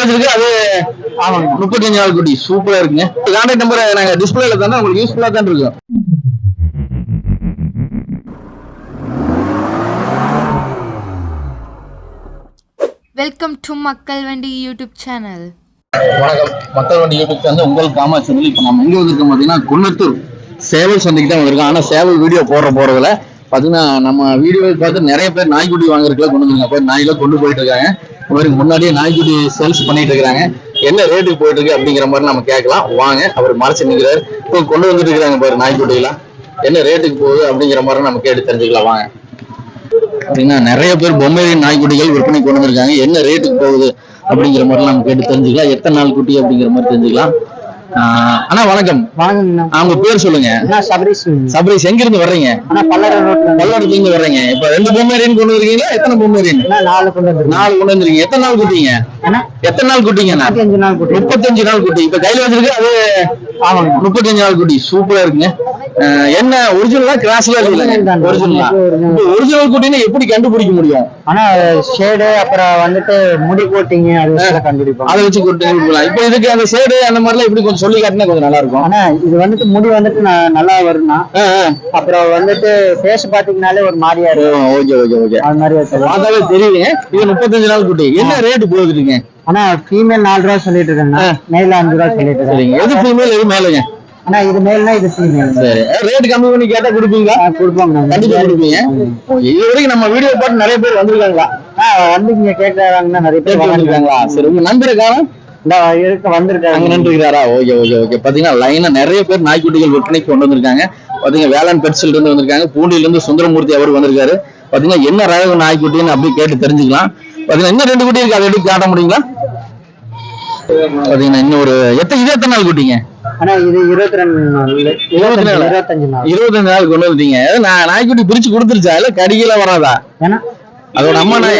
வச்சிருக்கு. அது முப்பத்தஞ்சு நாள் குட்டி. சூப்பரா இருக்குங்க. கான்டாக்ட் நம்பர் நாங்க டிஸ்பிளேல தானே உங்களுக்கு யூஸ்ஃபுல்லா தான் இருக்கும். வெல்கம் டு மக்கள் வண்டி யூடியூப் சேனல் வணக்கம். மக்கள் வண்டி யூடியூப் சேனல் உங்கள் காமாட்சி இப்போ நம்ம எங்க வந்திருக்கோம் பார்த்தீங்கன்னா குன்னத்தூர் சேவல் சந்தைக்கு தான் வந்திருக்கோம். ஆனால் சேவல் வீடியோ போடுற போறதுல பார்த்தீங்கன்னா நம்ம வீடியோ பார்த்து நிறைய பேர் நாய்க்குட்டி வாங்குறதுக்குலாம் கொண்டு வந்துருக்காங்க. நாய்லாம் கொண்டு போயிட்டு இருக்காங்க. இந்த மாதிரி முன்னாடியே நாய்க்குட்டி சேல்ஸ் பண்ணிட்டு இருக்காங்க என்ன ரேட்டுக்கு போயிட்டு இருக்கு அப்படிங்கிற மாதிரி நம்ம கேட்கலாம். வாங்க அவர் மறைச்சு நிற்கிறாரு. இப்போ கொண்டு வந்துட்டு இருக்கிறாங்க பாரு நாய்க்குட்டிலாம் என்ன ரேட்டுக்கு போகுது அப்படிங்கிற மாதிரி நம்ம கேட்டு தெரிஞ்சுக்கலாம். வாங்க. பார்த்தீங்கன்னா நிறைய பேர் பொம்மை நாய்க்குட்டிகள் விற்பனை கொண்டு வந்திருக்காங்க. என்ன ரேட்டுக்கு போகுது அப்படிங்கிற மாதிரி நம்ம கேட்டு தெரிஞ்சுக்கலாம். எத்தனை நாள் குட்டி அப்படிங்கிற மாதிரி தெரிஞ்சுக்கலாம். அண்ணா வணக்கம். அவங்க பேர் சொல்லுங்க. சபரீஷ் எங்க இருந்து வர்றீங்க? பல்லாடத்துல இருந்து. வர்றீங்க. இப்ப ரெண்டு பொம்மேரியன் கொண்டு வந்திருக்கீங்களா? எத்தனை பொம்மேரியன் நாலு கொண்டு வந்திருக்கீங்க. எத்தனை நாள் குட்டிங்க? எத்தனை நாள் குட்டிங்கண்ணா முப்பத்தஞ்சு நாள் குட்டி. இப்ப கையில வச்சிருக்கு அது முப்பத்தஞ்சு நாள் குட்டி. சூப்பரா இருக்குங்க. என்ன ஒரிஜினலா கிராஸ்ல Original தான். ஒரிஜினலா ஒரிஜினல் குட்டினா எப்படி கண்டுபிடிக்க முடியும்? ஆனா ஷேடு அப்புறம் வந்துட்டு முடி கோட்டிங்க அது வச்சு கண்டுபிடிப்போம் அதை வச்சு கொடுத்து இப்ப இதுக்கு அந்த சேடு அந்த மாதிரிலாம் இப்படி கொஞ்சம் சொல்லி காட்டினா கொஞ்சம் நல்லா இருக்கும். ஆனா இது வந்துட்டு முடி வந்துட்டு ந- நல்லா வரும்னா. அப்புறம் வந்துட்டு ஃபேஸ் பாத்தீங்கன்னாலே ஒரு மாதிரியா இருக்கும். ஓகே ஓகே ஓகே அது மாதிரி வச்சிடலாம் பார்த்தாவே தெரியுதுங்க. இது முப்பத்தஞ்சு நாள் குட்டி. என்ன ரேட் போகுதுங்க ஆனா ஃபீமேல் நாலு ரூபா சொல்லிட்டு இருக்கேங்க. மேல அஞ்சு ரூபா சொல்லிட்டு இருக்காங்க. எது ஃபீமேல் எது மேலுங்க ஆனா இது மேல்னா இது ஃபீமேல் சரி. ரேட் கம்மி பண்ணி கேட்டா கொடுப்பீங்களா? கொடுப்பாங்க. கண்டிப்பா கொடுப்பீங்க. இது வரைக்கும் நம்ம வீடியோ பார்த்து நிறைய பேர் வந்திருக்காங்களா? வந்து இங்க கேட்கறாங்கன்னா நிறைய பேர் வந்திருக்காங்களா? சரி உங்க இந்த இருக்க அங்க வந்திருக்காங்க நின்றுக்கிறாரா ஓகே ஓகே ஓகே. பாத்தீங்கன்னா லைனா நிறைய பேர் நாய்க்குட்டிகள் விற்பனைக்கு கொண்டு வந்திருக்காங்க. பாத்தீங்கன்னா வேளாண் பெட்ஸ்ல இருந்து வந்திருக்காங்க. பூண்டியில இருந்து சுந்தரமூர்த்தி அவர் வந்திருக்காரு. பாத்தீங்கன்னா என்ன ரக நாய்க்குட்டின்னு அப்படியே கேட்டு தெரிஞ்சுக்கலாம். பாத்தீங்கன்னா இன்னும் ரெண்டு குட்டி இருக்கு. அதை எடுத்து காட்ட முடியுங்களா? பாத்தீங்கன்னா இன்னும் ஒரு எத்தனை இது எத்தனை நாள் குட்டிங்க? ஆனா இது இருபத்தி ரெண்டு நாள். இருபத்தி நாலு? இருபத்தஞ்சு நாள். இருபத்தஞ்சு நாள் கொண்டு வந்துட்டீங்க. நான் நாய்க்குட்டி பிரிச்சு கொடுத்துருச்சா. இல்ல கடிக்கல வராதா? ஏன்னா அதோட அம்மா நாய்.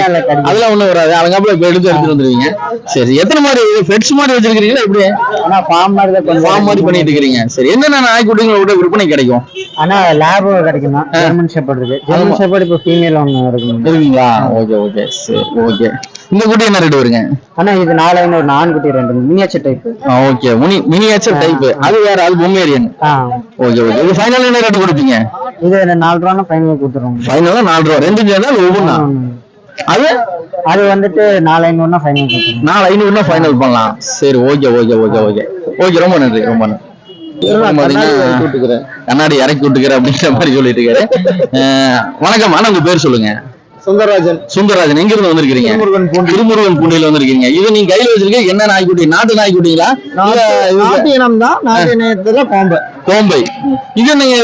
அதெல்லாம் ஒண்ணும் வராது. அதுக்கப்புறம் இப்ப எடுத்து எடுத்துட்டு வந்துருவீங்க. சரி எத்தனை மாதிரி பெட்ஸ் மாதிரி வச்சிருக்கீங்களா எப்படி? ஆனா ஃபார்ம் மாதிரி ஃபார்ம் மாதிரி பண்ணிட்டு இருக்கீங்க சரி என்னென்ன நாய்க்குட்டிங்களை விட விற்பனை கிடைக்கும்? ஆனா லேப் கிடைக்கும் தான். ஜெர்மன் ஷெப்பர்ட் இருக்கு. ஜெர்மன் ஷெப்பர்ட் இப்போ ஃபீமேல் ஒன்று இருக்குங்க இருக்குங்களா? Okay okay. சரி ஓகே. இந்த குட்டி என்ன ரேட் வருங்க? ஆனா இது நாலு ஐநூறு நான்கு குட்டி ரெண்டு miniature type okay. Mini miniature type அது வேற அது பொம்மேரியன் ஓகே ஓகே. இது ஃபைனல் என்ன ரேட் கொடுப்பீங்க? இது நாலு ரூபா ஃபைனல் கொடுத்துருவோம். ஃபைனலா நாலு ரூபா. ரெண்டு சேர்ந்தா ஒவ்வொன்றா அது? அது வந்துட்டு நாலு ஐநூறுனா ஃபைனல் நாலு ஐநூறுனா ஃபைனல் பண்ணலாம். சரி okay okay okay okay. Okay ரொம்ப நன்றி ரொம்ப நன்றி. கண்ணாடி இறக்கி விட்டுக்கிற அப்படிங்கிற மாதிரி சொல்லிட்டு இருக்காரு. வணக்கம் ஆனா உங்க பேர் சொல்லுங்க. சுந்தரராஜன். சுந்தரராஜன் எங்க இருந்து வந்திருக்கீங்க திருமுருகன் பூண்டி. திருமுருகன் பூண்டியில வந்திருக்கீங்க. இது நீங்க கையில வச்சிருக்க என்ன நாய்க்குட்டி? நாட்டு நாய்க்குட்டிங்களா? நாட்டு இனம் தான். நாட்டு இனத்துல பாம்பு. கோம்பை இது நீங்க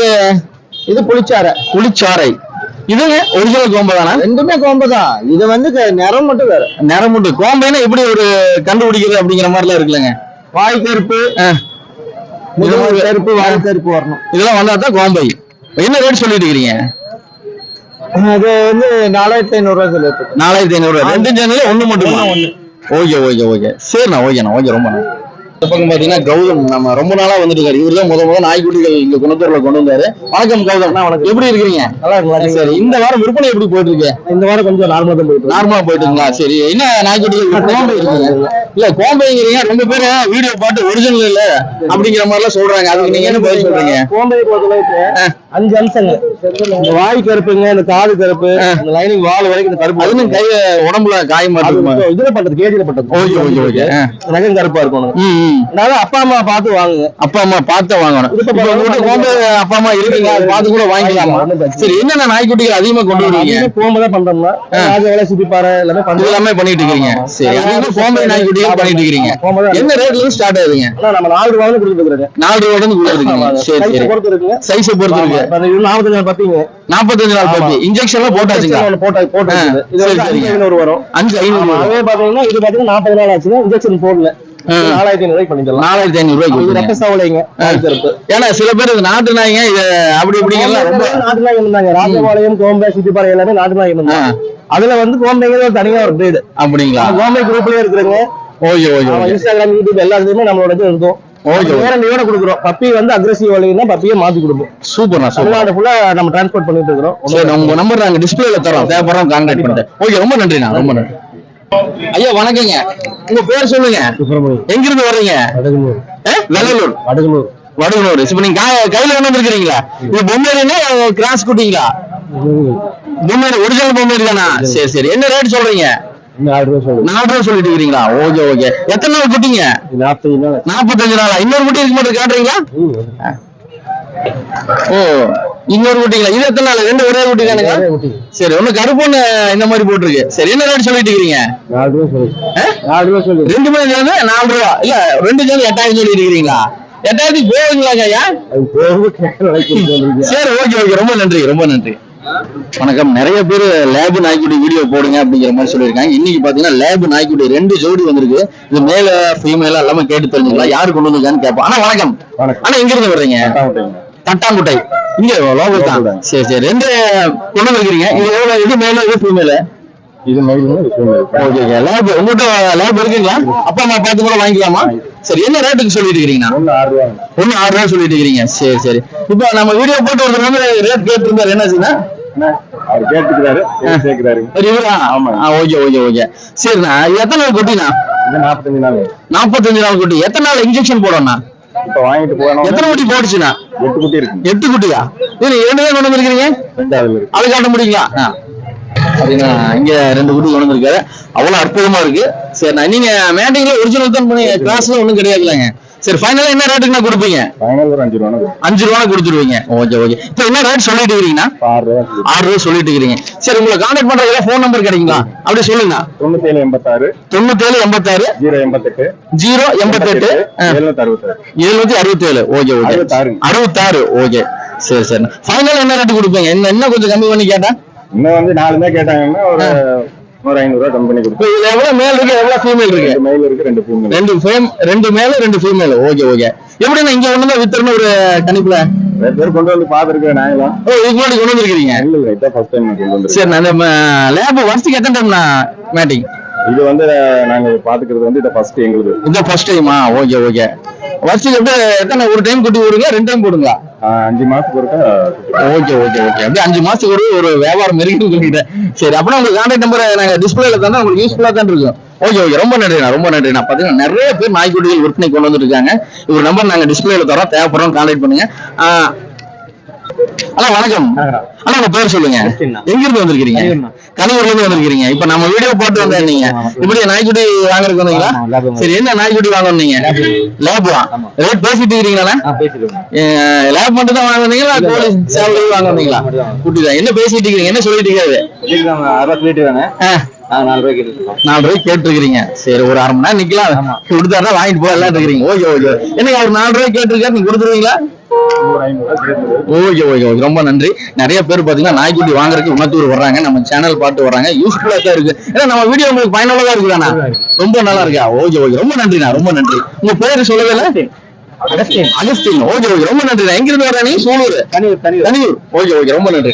இது? புளிச்சாரை புளிச்சாறை. இதுங்க ஒரிஜினல் கோம்பை தானா? ரெண்டுமே கோம்பு தான். இது வந்து நிறம் மட்டும் வேற. நிறமுண்டு கோம்பைன்னா எப்படி ஒரு கண்டுபிடிக்கிறது அப்படிங்கிற மாதிரிலாம் இருக்குல்லங்க. வாய் கருப்பு. கருப்பு வாய் கருப்பு வரணும். இதெல்லாம் வந்தா தான் கோம்பை என்ன ரேட் சொல்லிட்டு இருக்கீங்க அது வந்து நாலாயிரத்தி ஐநூறு ரூபாய் சொல்லிட்டு நாலாயிரத்தி ஐநூறு ரெண்டு சேனல் ஒண்ணு மட்டும்? Okay okay okay. சரிண்ணா ஓகேண்ணா ஓகே ரொம்ப. இந்த பக்கம் பாத்தீங்கன்னா கௌதம். நம்ம ரொம்ப நாளா வந்துட்டு இருக்காரு இவர் தான் முத முத நாய்க்குட்டிகள் இங்க குணத்தூர்ல கொண்டு வந்தாரு. வணக்கம் கௌதம். வணக்கம். எப்படி இருக்கிறீங்க? நல்லா இருக்கு சரி இந்த வாரம் விற்பனை எப்படி போயிட்டு இருக்கு இந்த வாரம் கொஞ்சம் நார்மலா தான் போயிட்டு நார்மலா போயிட்டுங்களா சரி என்ன நாய்க்குட்டிகள் இருக்கீங்க இல்ல கோம்பைங்கிறீங்க ரொம்ப பேரு வீடியோ பார்த்து ஒரிஜினல் இல்ல அப்படிங்கிற மாதிரி எல்லாம் சொல்றாங்க. அதுக்கு நீங்க என்ன பதில் சொல்றீங்க? கோம்பை பொறுத்தளவுக்கு அஞ்சு அம்சங்கள் இந்த வாய் கருப்புங்க இந்த காது கருப்பு இந்த லைனிங் வால் வரைக்கும் இந்த கருப்பு அதுன்னு கைய உடம்புல அது இருக்குமா இப்போ இதுல பண்றது கேஜில பண்றது ஓகே ஓகே ஓகே. நகம் கருப்பா இருக்கணும். அதனால அப்பா அம்மா பார்த்து வாங்குங்க. அப்பா அம்மா பார்த்து வாங்கணும். இப்ப இப்ப உங்ககிட்ட கோம்பை அப்பா அம்மா இருக்குங்க அது பார்த்து கூட வாங்கிக்கலாமா. சரி என்னென்ன நாய்க்குட்டிகள் அதிகமா கொண்டு வருவீங்க? கோம்பை தான் பண்றோம்னா ராஜ வேலை இது பண்றோம் எல்லாமே பண்ணிட்டு இருக்கீங்க. சரி கோம்பை பண்ணிட்டு இருக்கீங்க. என்ன ரேட்ல இருந்து ஸ்டார்ட் ஆகுதுங்க? நம்ம நாலு ரூபாய் நாலு ரூபாய் இருந்து கொடுத்துருக்கீங்க சரி சரி. பொறுத்து இருக்குங்க சைஸை பொறுத்து இருக்கு. நாற்பத்தஞ்சு பத்திங்க. நாற்பத்தஞ்சு நாள் இன்ஜெக்ஷன் எல்லாம் போட்டாச்சுங்க. போட்டா போட்டு. இது வந்து அஞ்சு. ஐநூறு வரும். அஞ்சு ஐநூறு அதே பாத்தீங்கன்னா இது பாத்தீங்கன்னா நாற்பது நாள் ஆச்சுன்னா இன்ஜெக்ஷன் போடல. ஆ. நாலாயிரத்தி ஐநூறு ரூபாய்க்கு. ரத்த ஏன்னா சில பேர் நாட்டு நாய்ங்க இது அப்படி நாட்டு நாய் இருந்தாங்க. ராஜபாளையம் கோம்பை சுத்திப்பாறை எல்லாமே நாட்டு நாய் இருந்தாங்க. அதுல வந்து கோம்பைங்கிறது தனியா ஒரு பிரீடு அப்படிங்களா? கோம்பை குரூப்லயே இருக்கிறவங்க ஓகே ஓகே இன்ஸ்டாகிராம் யூடியூப் எல்லாத்துலயுமே நம்மளோட இது இருக்கும். வேரண்டியோட கொடுக்குறோம். பப்பி வந்து அக்ரஸிவ் வழின்னா பப்பியை மாத்தி கொடுப்போம். சூப்பர்ண்ணா சூப்பர் ஃபுல்லா நம்ம டிரான்ஸ்போர்ட் பண்ணிட்டு இருக்கிறோம். சரி உங்க நம்பர் நாங்க டிஸ்பிளேல தரோம் தேவைப்படுறோம் கான்டாக்ட் பண்ணுறேன் ஓகே ரொம்ப நன்றிண்ணா ரொம்ப நன்றி. ஐயா வணக்கங்க. உங்க பேர் சொல்லுங்க. எங்க இருந்து வர்றீங்க? வெள்ளலூர். வடகுனூர். வடுகனூர். இப்ப நீங்க கையில கொண்டு வந்திருக்கீங்களா இது பொம்மேரினா கிராஸ் குட்டிங்களா? பொம்மேரி ஒரிஜினல் பொம்மேரி தானா? சரி சரி. என்ன ரேட் சொல்றீங்க? நாலு ரூபா நாலு ரூபா சொல்லிட்டு இருக்கீங்களா ஓகே ஓகே. எத்தனை நாள் குட்டிங்க? நாற்பத்தஞ்சு நாள். நாற்பத்தஞ்சு நாளா? இன்னொரு குட்டி இருக்கு? மட்டும் காட்டுறீங்களா ஓ இன்னொரு குட்டிங்களா? இது எத்தனை நாள்? ரெண்டு ஒரே குட்டி தானுங்க சரி ஒண்ணு கருப்பு ஒண்ணு இந்த மாதிரி போட்டிருக்கு. சரி என்ன ரேட் சொல்லிட்டு இருக்கீங்க நாலு ரூபா ரூபா ரெண்டு மணி சேர்ந்து நாலு ரூபா. இல்ல ரெண்டு சேர்ந்து எட்டாயிரம் சொல்லி இருக்கிறீங்களா? எட்டாயிரத்துக்கு போவீங்களாங்க ஐயா? அது போக கேட்க சரி ஓகே ஓகே. ரொம்ப நன்றி ரொம்ப நன்றி. வணக்கம். நிறைய பேர் லேப் நாய்க்குட்டி வீடியோ போடுங்க அப்படிங்கிற மாதிரி சொல்லியிருக்காங்க. இன்னைக்கு பாத்தீங்கன்னா லேப் நாய்க்குட்டி ரெண்டு ஜோடி வந்திருக்கு. இது மேல ஃபீமேல எல்லாமே கேட்டு தெரிஞ்சுக்கலாம். யாரு கொண்டு வந்திருக்கான்னு கேட்போம். ஆனா வணக்கம். ஆனா எங்க இருந்து வர்றீங்க? தட்டாங்குட்டை. இங்க லோகல் தான். சரி சரி. ரெண்டு கொண்டு வந்திருக்கீங்க. இது எவ்வளவு? இது மேல இது ஃபீமேல இது லேப் உங்ககிட்ட லேப் இருக்குங்களா? அப்பா அம்மா பார்த்து கூட வாங்கிக்கலாமா? சரி என்ன ரேட்டுக்கு சொல்லிட்டு இருக்கீங்கண்ணா ஒன்று ஆறு ரூபா சொல்லிட்டு இருக்கிறீங்க. சரி சரி. இப்போ நம்ம வீடியோ போட்டு ஒருத்தர் வந்து ரேட் கேட்டிருந்தாரு. என்னாச்சுன்னா அவர் கேட்டுக்கிறாரு கேட்கிறாரு ஆமா. Okay okay okay. சரிண்ணா எத்தனை நாள் குட்டிண்ணா நாற்பத்தஞ்சு நாள். நாற்பத்தஞ்சு நாள் குட்டி. எத்தனை நாள் இன்ஜெக்ஷன் போடணும்ண்ணா? இப்ப வாங்கிட்டு போனோம் எத்தனை குட்டி போட்டுச்சுண்ணா? எட்டு குட்டி இருக்கு. எட்டு குட்டியா? இது இரண்டு தான் கொண்டு வந்திருக்கீங்க ரெண்டாவது அது காட்ட முடியுங்களா. அப்படின்னா இங்க ரெண்டு குட்டி கொண்டு வந்திருக்காரு. அவ்வளவு அற்புதமா இருக்கு. சரிண்ணா நீங்க மேட்டிங்ல ஒரிஜினல் தான் பண்ணி கிளாஸ்ல ஒண்ணும் கிடையாதுலங்க சரி ஃபைனலா என்ன ரேட்டுக்கு நான் கொடுப்பீங்க? ஃபைனல் ஒரு அஞ்சு ரூபா அஞ்சு ரூபா கொடுத்துருவீங்க. Okay okay. இப்போ என்ன ரேட் சொல்லிட்டு இருக்கீங்கன்னா ஆறு ரூபா சொல்லிட்டு இருக்கீங்க சரி உங்களை கான்டாக்ட் பண்ற ஏதாவது ஃபோன் நம்பர் கிடைக்குங்களா? அப்படி சொல்லுங்க. தொண்ணூத்தேழு எண்பத்தாறு தொண்ணூத்தேழு எண்பத்தாறு ஜீரோ எண்பத்தெட்டு ஜீரோ எண்பத்தெட்டு எழுநூத்தி அறுபத்தாறு எழுநூத்தி அறுபத்தேழு. Okay okay. அறுபத்தாறு. ஓகே. சரி சரி. ஃபைனல் என்ன ரேட்டு கொடுப்பீங்க? என்ன என்ன கொஞ்சம் கம்மி பண்ணி கேட்டா? இன்னும் வந்து நாலுமே கேட்டாங்கன்னா ஒரு ஒரு ஐநூறு ரூபா கம்மி பண்ணி கொடுப்போம் இதுல எவ்வளவு மேல் இருக்கு? எவ்வளவு ஃபீமேல் இருக்கு? ரெண்டு மெயில் இருக்கு ரெண்டு ஃபீமேல் ரெண்டு ஃபேம் ரெண்டு மேல ரெண்டு ஃபீமேல் ஓகே ஓகே எப்படிண்ணா இங்க ஒண்ணு தான் வித்தரணும் ஒரு கணிப்புல? ரெண்டு பேர் கொண்டு வந்து பாத்துருக்கேன் நாயெல்லாம். ஓ இதுக்கு முன்னாடி கொண்டு வந்திருக்கீங்க இல்ல இல்ல இதான் ஃபர்ஸ்ட் டைம் கொண்டு வந்து சரி நான் லேப் வருஷத்துக்கு எத்தனை டைம்ண்ணா மேட்டிங் இது வந்து நாங்க பாத்துக்கிறது வந்து இதை ஃபர்ஸ்ட் எங்களுக்கு இதான் ஃபர்ஸ்ட் டைமா ஓகே ஓகே வருஷத்துக்கு எப்படி எத்தனை ஒரு டைம் குட்டி விடுங்க ரெண்டு டைம் போடுங்களா? அஞ்சு மாசத்துக்கு ஒருக்கா ஓகே ஓகே ஓகே அப்படியே அஞ்சு மாசத்துக்கு ஒரு ஒரு வியாபாரம் இருக்கு உங்ககிட்ட சரி அப்படின்னா உங்களுக்கு கான்டாக்ட் நம்பர் நாங்க டிஸ்பிளேல தானே உங்களுக்கு யூஸ்ஃபுல்லா தான் இருக்கும். ஓகே ஓகே ரொம்ப நன்றிண்ணா ரொம்ப நன்றிண்ணா பாத்தீங்கன்னா நிறைய பேர் நாய்க்குட்டிகள் விற்பனை கொண்டு வந்துட்டு இருக்காங்க. இவர் நம்பர் நாங்க டிஸ்பிளேல தரோம் தேவைப்படுறோம் கான்டாக்ட் பண்ணுங்க. அண்ணா வணக்கம். அண்ணா உங்க பேர் சொல்லுங்க. எங்க இருந்து வந்திருக்கீங்க. கனியூர்ல இருந்து வந்திருக்கீங்க இப்ப நம்ம வீடியோ போட்டு வந்தா நீங்க. இப்படி நாய்க்குட்டி வாங்குறதுக்கு வந்தீங்களா. சரி என்ன நாய்க்குட்டி வாங்கணும் நீங்க? லேபா. ரேட் பேசிட்டு இருக்கீங்களா லேப் மட்டும் தான் வாங்குனீங்களா கோழி. சேவல் வாங்க வந்தீங்களா மட்டும் தான். குட்டி தான் என்ன பேசிட்டு இருக்கீங்க என்ன சொல்லிட்டு நாங்க நாலு ரூபாய்க்கு கேட்டிருக்கீங்க சரி ஒரு அரை மணி நேரம் நிக்கலாம். கொடுத்தாருன்னா வாங்கிட்டு போகலாம் இருக்கிறீங்க. Okay okay. என்ன அவர் நாலு ரூபாய்க்கு கேட்டிருக்காரு நீங்க கொடுத்துருவீங்களா? ஒரு ஓகே ஓகே ஓகே. ரொம்ப நன்றி. நிறைய பேர் பாத்தீங்கன்னா நாய்க்குட்டி வாங்குறதுக்கு உணத்தூர் வர்றாங்க. நம்ம சேனல் பார்த்து வர்றாங்க. யூஸ்ஃபுல்லா தான் இருக்கு. ஏன்னா நம்ம வீடியோ உங்களுக்கு பயனுள்ளதா இருக்குதாண்ணா ரொம்ப நல்லா இருக்கா? Okay okay. ரொம்ப நன்றிண்ணா ரொம்ப நன்றி. உங்க பேரு சொல்லவே இல்லை? அகஸ்டின். அகஸ்டின். Okay okay. ரொம்ப நன்றிண்ணா. எங்க இருந்து வர்றா நீ? சூலூர். தனி தனி தனியூர். Okay okay. ரொம்ப நன்றி.